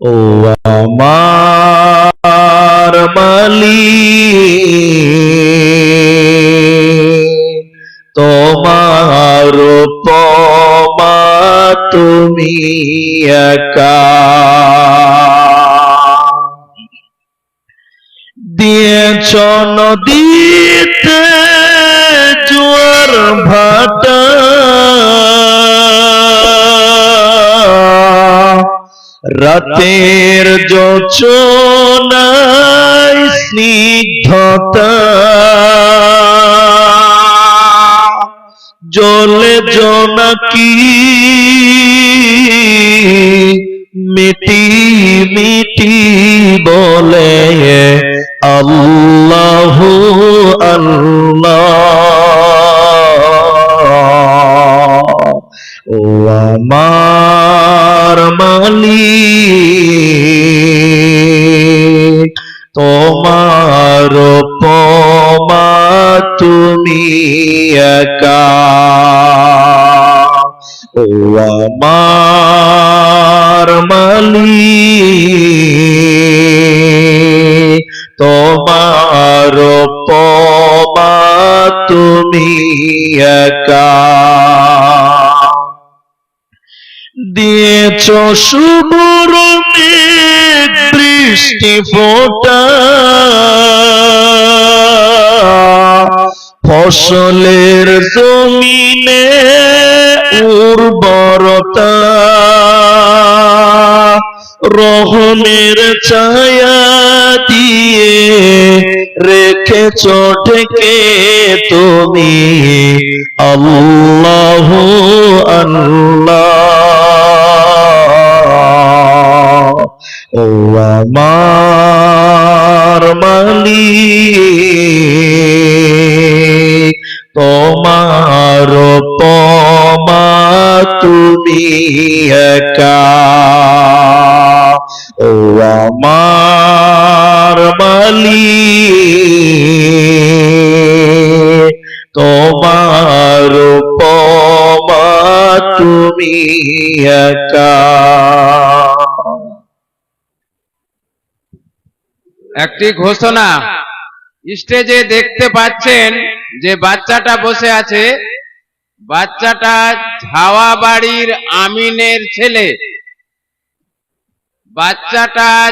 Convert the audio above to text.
ও আমার মালিক তোমার তুমি একা। দিয়েছ নদীতে রাতের যোচনায় স্নিগ্ধতা। জলে জনাকি মিটি মিটি বলে আল্লাহ আল্লাহ তোমার পমা তুমি একা। ও আমার মালিক তোমার পমা তুমি একা। দিয়েছ মেঘ বৃষ্টি ফোটা। ফসলের জমিনে উর্বরতা। রহমের ছায়া দিয়ে রেখেছ ঢেকে তুমি। আল্লাহ আল্লাহ। আমার মালিক তোমার পমা তুমি একা। ও আমার মালিক তোমার পমা তুমি একা। একটি ঘোষণা। স্টেজে দেখতে পাচ্ছেন যে বাচ্চাটা বসে আছে। বাচ্চাটা ঝাওয়া বাড়ির আমিনের ছেলে। বাচ্চাটা